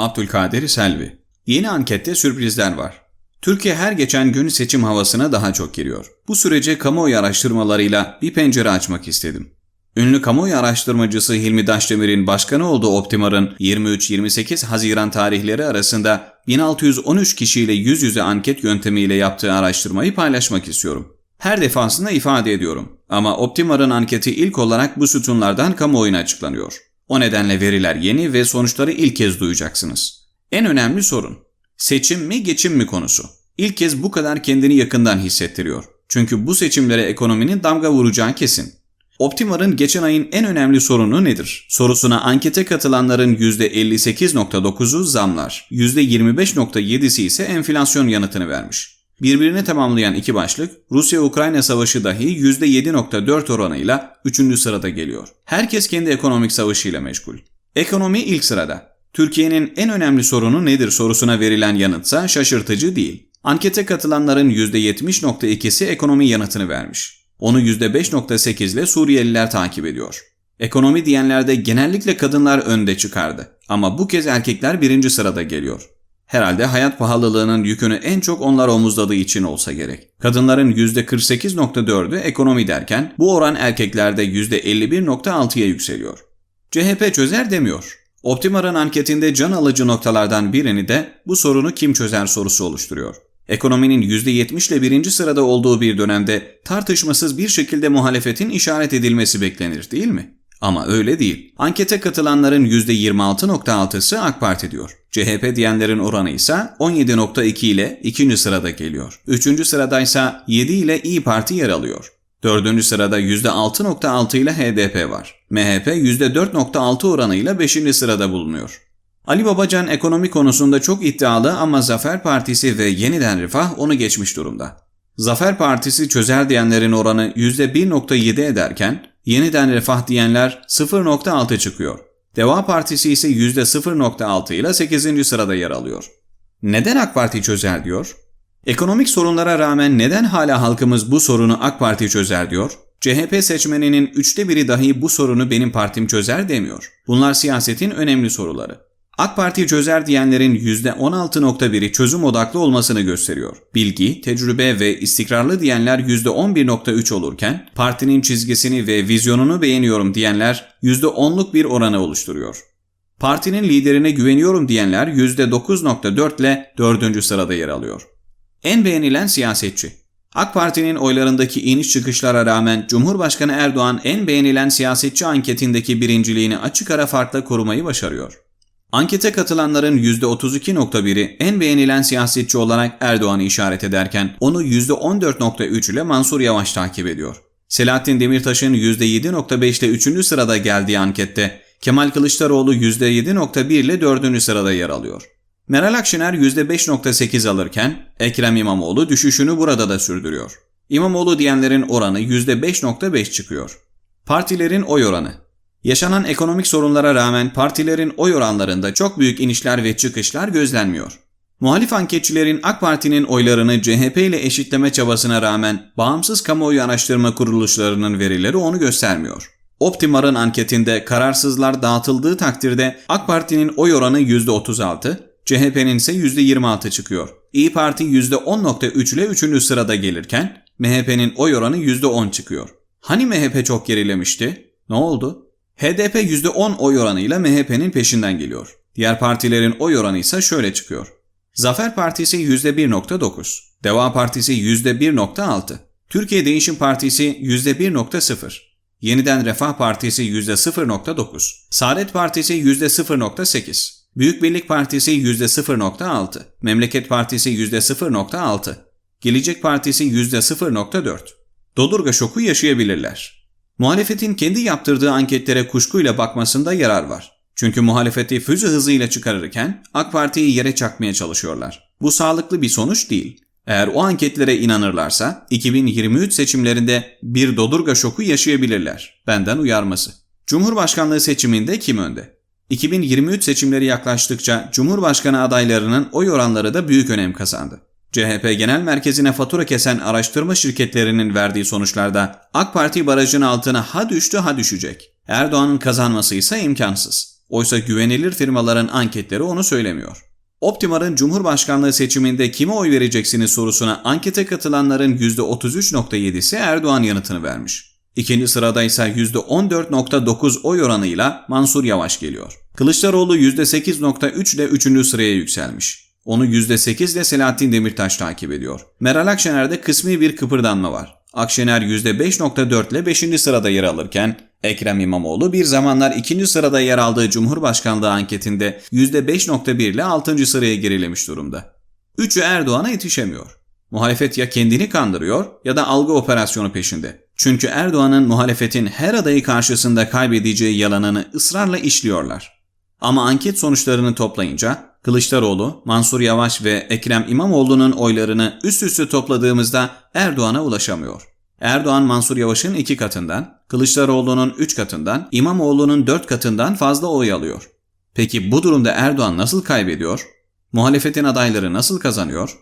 Abdülkadir Selvi Yeni ankette sürprizler var. Türkiye her geçen gün seçim havasına daha çok giriyor. Bu sürece kamuoyu araştırmalarıyla bir pencere açmak istedim. Ünlü kamuoyu araştırmacısı Hilmi Daşdemir'in başkanı olduğu Optimar'ın 23-28 Haziran tarihleri arasında 1613 kişiyle yüz yüze anket yöntemiyle yaptığı araştırmayı paylaşmak istiyorum. Her defasında ifade ediyorum ama Optimar'ın anketi ilk olarak bu sütunlardan kamuoyuna açıklanıyor. O nedenle veriler yeni ve sonuçları ilk kez duyacaksınız. En önemli sorun seçim mi geçim mi konusu. İlk kez bu kadar kendini yakından hissettiriyor. Çünkü bu seçimlere ekonominin damga vuracağı kesin. Optimar'ın geçen ayın en önemli sorunu nedir? Sorusuna ankete katılanların %58.9'u zamlar, %25.7'si ise enflasyon yanıtını vermiş. Birbirini tamamlayan iki başlık Rusya-Ukrayna savaşı dahi %7.4 oranıyla 3. sırada geliyor. Herkes kendi ekonomik savaşıyla meşgul. Ekonomi ilk sırada. Türkiye'nin en önemli sorunu nedir sorusuna verilen yanıtsa şaşırtıcı değil. Ankete katılanların %70.2'si ekonomi yanıtını vermiş. Onu %5.8 ile Suriyeliler takip ediyor. Ekonomi diyenlerde genellikle kadınlar önde çıkardı. Ama bu kez erkekler birinci sırada geliyor. Herhalde hayat pahalılığının yükünü en çok onlar omuzladığı için olsa gerek. Kadınların %48.4'ü ekonomi derken bu oran erkeklerde %51.6'ya yükseliyor. CHP çözer demiyor. Optimar'ın anketinde can alıcı noktalardan birini de bu sorunu kim çözer sorusu oluşturuyor. Ekonominin %70 ile birinci sırada olduğu bir dönemde tartışmasız bir şekilde muhalefetin işaret edilmesi beklenir değil mi? Ama öyle değil. Ankete katılanların %26.6'sı AK Parti diyor. CHP diyenlerin oranı ise 17.2 ile ikinci sırada geliyor. Üçüncü sıradaysa 7 ile İyi Parti yer alıyor. Dördüncü sırada %6.6 ile HDP var. MHP %4.6 oranıyla 5. sırada bulunuyor. Ali Babacan ekonomi konusunda çok iddialı ama Zafer Partisi ve Yeniden Refah onu geçmiş durumda. Zafer Partisi çözer diyenlerin oranı %1.7 ederken Yeniden Refah diyenler 0.6 çıkıyor. Deva Partisi ise %0.6 ile 8. sırada yer alıyor. Neden AK Parti çözer diyor? Ekonomik sorunlara rağmen neden hala halkımız bu sorunu AK Parti çözer diyor? CHP seçmeninin üçte biri dahi bu sorunu benim partim çözer demiyor. Bunlar siyasetin önemli soruları. AK Parti çözer diyenlerin %16.1'i çözüm odaklı olmasını gösteriyor. Bilgi, tecrübe ve istikrarlı diyenler %11.3 olurken partinin çizgisini ve vizyonunu beğeniyorum diyenler %10'luk bir oranı oluşturuyor. Partinin liderine güveniyorum diyenler %9.4 ile 4. sırada yer alıyor. En beğenilen siyasetçi AK Parti'nin oylarındaki iniş çıkışlara rağmen Cumhurbaşkanı Erdoğan en beğenilen siyasetçi anketindeki birinciliğini açık ara farkla korumayı başarıyor. Ankete katılanların %32.1'i en beğenilen siyasetçi olarak Erdoğan'ı işaret ederken onu %14.3 ile Mansur Yavaş takip ediyor. Selahattin Demirtaş'ın %7.5 ile 3. sırada geldiği ankette Kemal Kılıçdaroğlu %7.1 ile 4. sırada yer alıyor. Meral Akşener %5.8 alırken Ekrem İmamoğlu düşüşünü burada da sürdürüyor. İmamoğlu diyenlerin oranı %5.5 çıkıyor. Partilerin oy oranı Yaşanan ekonomik sorunlara rağmen partilerin oy oranlarında çok büyük inişler ve çıkışlar gözlenmiyor. Muhalif anketçilerin AK Parti'nin oylarını CHP ile eşitleme çabasına rağmen bağımsız kamuoyu araştırma kuruluşlarının verileri onu göstermiyor. Optimar'ın anketinde kararsızlar dağıtıldığı takdirde AK Parti'nin oy oranı %36, CHP'nin ise %26 çıkıyor. İyi Parti %10.3 ile 3. sırada gelirken MHP'nin oy oranı %10 çıkıyor. Hani MHP çok gerilemişti? Ne oldu? HDP %10 oy oranıyla MHP'nin peşinden geliyor. Diğer partilerin oy oranı ise şöyle çıkıyor. Zafer Partisi %1.9, Deva Partisi %1.6, Türkiye Değişim Partisi %1.0, Yeniden Refah Partisi %0.9, Saadet Partisi %0.8, Büyük Birlik Partisi %0.6, Memleket Partisi %0.6, Gelecek Partisi %0.4. Dodurga şoku yaşayabilirler. Muhalefetin kendi yaptırdığı anketlere kuşkuyla bakmasında yarar var. Çünkü muhalefeti füze hızıyla çıkarırken AK Parti'yi yere çakmaya çalışıyorlar. Bu sağlıklı bir sonuç değil. Eğer o anketlere inanırlarsa 2023 seçimlerinde bir dodurga şoku yaşayabilirler. Benden uyarması. Cumhurbaşkanlığı seçiminde kim önde? 2023 seçimleri yaklaştıkça Cumhurbaşkanı adaylarının oy oranları da büyük önem kazandı. CHP Genel Merkezi'ne fatura kesen araştırma şirketlerinin verdiği sonuçlarda AK Parti barajın altına ha düştü ha düşecek. Erdoğan'ın kazanması ise imkansız. Oysa güvenilir firmaların anketleri onu söylemiyor. Optimar'ın Cumhurbaşkanlığı seçiminde kime oy vereceksiniz sorusuna ankete katılanların %33.7'si Erdoğan yanıtını vermiş. İkinci sırada ise %14.9 oy oranıyla Mansur Yavaş geliyor. Kılıçdaroğlu %8.3 ile 3. sıraya yükselmiş. Onu %8 ile Selahattin Demirtaş takip ediyor. Meral Akşener'de kısmi bir kıpırdanma var. Akşener %5.4 ile 5. sırada yer alırken Ekrem İmamoğlu bir zamanlar 2. sırada yer aldığı Cumhurbaşkanlığı anketinde %5.1 ile 6. sıraya gerilemiş durumda. Üçü Erdoğan'a yetişemiyor. Muhalefet ya kendini kandırıyor ya da algı operasyonu peşinde. Çünkü Erdoğan'ın muhalefetin her adayı karşısında kaybedeceği yalanını ısrarla işliyorlar. Ama anket sonuçlarını toplayınca Kılıçdaroğlu, Mansur Yavaş ve Ekrem İmamoğlu'nun oylarını üst üste topladığımızda Erdoğan'a ulaşamıyor. Erdoğan Mansur Yavaş'ın iki katından, Kılıçdaroğlu'nun üç katından, İmamoğlu'nun dört katından fazla oy alıyor. Peki bu durumda Erdoğan nasıl kaybediyor? Muhalefetin adayları nasıl kazanıyor?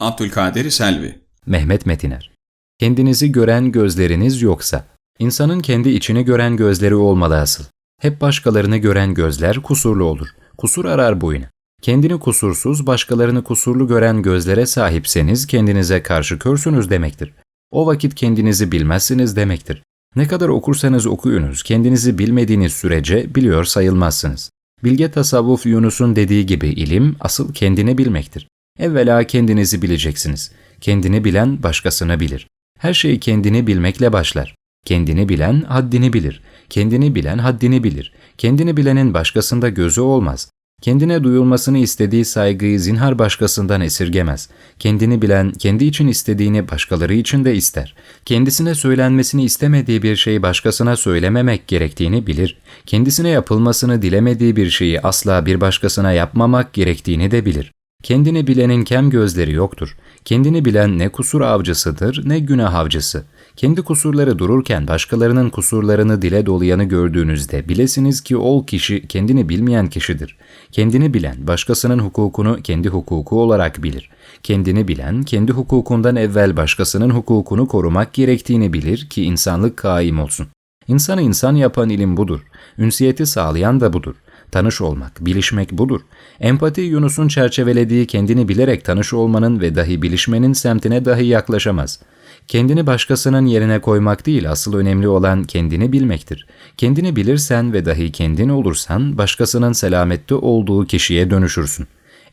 Abdülkadir Selvi Mehmet Metiner Kendinizi gören gözleriniz yoksa, insanın kendi içini gören gözleri olmalı asıl. Hep başkalarını gören gözler kusurlu olur. Kusur arar boyuna. Kendini kusursuz, başkalarını kusurlu gören gözlere sahipseniz kendinize karşı körsünüz demektir. O vakit kendinizi bilmezsiniz demektir. Ne kadar okursanız okuyunuz, kendinizi bilmediğiniz sürece biliyor sayılmazsınız. Bilge tasavvuf Yunus'un dediği gibi ilim asıl kendini bilmektir. Evvela kendinizi bileceksiniz. Kendini bilen başkasını bilir. Her şey kendini bilmekle başlar. Kendini bilen haddini bilir. Kendini bilen haddini bilir. Kendini bilenin başkasında gözü olmaz. Kendine duyulmasını istediği saygıyı zinhar başkasından esirgemez. Kendini bilen, kendi için istediğini başkaları için de ister. Kendisine söylenmesini istemediği bir şeyi başkasına söylememek gerektiğini bilir. Kendisine yapılmasını dilemediği bir şeyi asla bir başkasına yapmamak gerektiğini de bilir. Kendini bilenin kem gözleri yoktur. Kendini bilen ne kusur avcısıdır ne günah avcısı. Kendi kusurları dururken başkalarının kusurlarını dile dolayanı gördüğünüzde bilesiniz ki o kişi kendini bilmeyen kişidir. Kendini bilen başkasının hukukunu kendi hukuku olarak bilir. Kendini bilen kendi hukukundan evvel başkasının hukukunu korumak gerektiğini bilir ki insanlık kaim olsun. İnsanı insan yapan ilim budur. Ünsiyeti sağlayan da budur. Tanış olmak, bilişmek budur. Empati Yunus'un çerçevelediği kendini bilerek tanış olmanın ve dahi bilişmenin semtine dahi yaklaşamaz. Kendini başkasının yerine koymak değil, asıl önemli olan kendini bilmektir. Kendini bilirsen ve dahi kendin olursan, başkasının selamette olduğu kişiye dönüşürsün.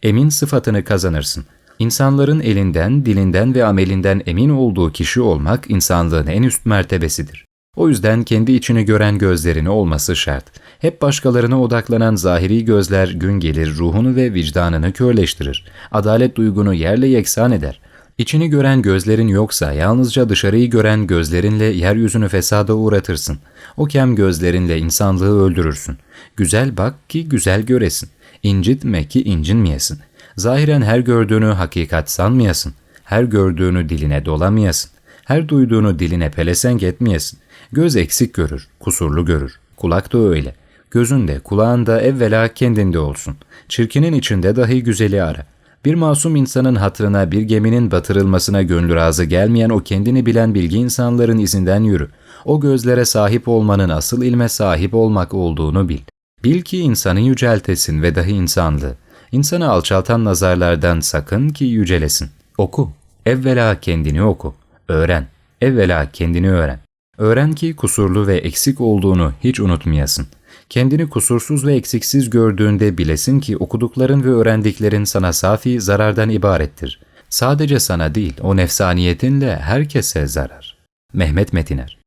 Emin sıfatını kazanırsın. İnsanların elinden, dilinden ve amelinden emin olduğu kişi olmak insanlığın en üst mertebesidir. O yüzden kendi içini gören gözlerini olması şart. Hep başkalarına odaklanan zahiri gözler gün gelir ruhunu ve vicdanını körleştirir. Adalet duygunu yerle yeksan eder. İçini gören gözlerin yoksa yalnızca dışarıyı gören gözlerinle yeryüzünü fesada uğratırsın. O kem gözlerinle insanlığı öldürürsün. Güzel bak ki güzel göresin. İncitme ki incinmeyesin. Zahiren her gördüğünü hakikat sanmayasın. Her gördüğünü diline dolamayasın. Her duyduğunu diline pelesenk etmeyesin. Göz eksik görür, kusurlu görür. Kulak da öyle. Gözünde, kulağında evvela kendinde olsun. Çirkinin içinde dahi güzeli ara. Bir masum insanın hatırına bir geminin batırılmasına gönlü razı gelmeyen o kendini bilen bilgi insanların izinden yürü. O gözlere sahip olmanın asıl ilme sahip olmak olduğunu bil. Bil ki insanı yüceltesin ve dahi insanlığı. İnsanı alçaltan nazarlardan sakın ki yücelesin. Oku. Evvela kendini oku. Öğren. Evvela kendini öğren. Öğren ki kusurlu ve eksik olduğunu hiç unutmayasın. Kendini kusursuz ve eksiksiz gördüğünde bilesin ki okudukların ve öğrendiklerin sana safi zarardan ibarettir. Sadece sana değil, o nefsaniyetinle herkese zarar. Mehmet Metiner